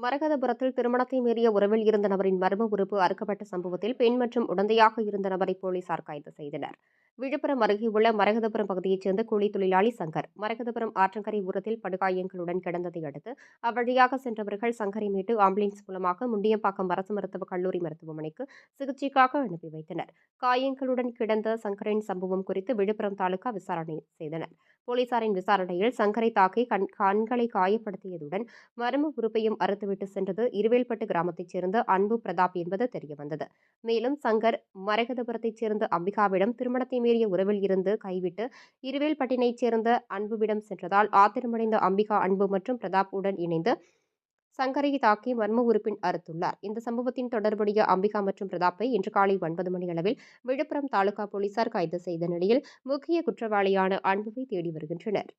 மரகதபுரத்தில் திருமணத்தை மீறிய உறவில் இருந்த நபரின் மர்ம உறுப்பு அறுக்கப்பட்ட சம்பவத்தில் பெண் மற்றும் உடந்தையாக இருந்த நபரை போலீசார் கைது செய்தனர். விழுப்புரம் அருகே உள்ள மரகதபுரம் பகுதியைச் சேர்ந்த கூலி தொழிலாளி சங்கர் மரகதபுரம் ஆற்றங்கரை உரத்தில் படுகாயங்களுடன் கிடந்ததை அடுத்து அவ்வழியாக சென்றவர்கள் சங்கரை மீட்டு ஆம்புலன்ஸ் மூலமாக முண்டியம்பாக்கம் அரசு மருத்துவக் கல்லூரி மருத்துவமனைக்கு சிகிச்சைக்காக அனுப்பி வைத்தனர். காயங்களுடன் கிடந்த சங்கரின் சம்பவம் குறித்து விழுப்புரம் தாலுகா விசாரணை செய்தனர். போலீசாரின் விசாரணையில் சங்கரை தாக்கி கண் கண்களை காயப்படுத்தியதுடன் மர்ம உறுப்பையும் அறுத்துவிட்டு சென்றது இருவேல்பட்டு கிராமத்தைச் சேர்ந்த அன்பு பிரதாப் என்பது தெரியவந்தது. மேலும் சங்கர் மரகதபுரத்தைச் சேர்ந்த அம்பிகாவிடம் திருமணத்தை மீறிய உறவில் இருந்து கைவிட்டு இருவேல்பட்டினைச் சேர்ந்த அன்புவிடம் சென்றதால் ஆத்திரமடைந்த அம்பிகா அன்பு மற்றும் பிரதாப் உடன் இணைந்து சங்கரை தாக்கி மர்ம உறுப்பின் அறுத்துள்ளார். இந்த சம்பவத்தின் தொடர்புடைய அம்பிகா மற்றும் பிரதாப்பை இன்று காலை ஒன்பது மணி அளவில் விழுப்புரம் தாலுகா போலீசார் கைது செய்த நிலையில் முக்கிய குற்றவாளியான அன்புவை தேடி வருகின்றனர்.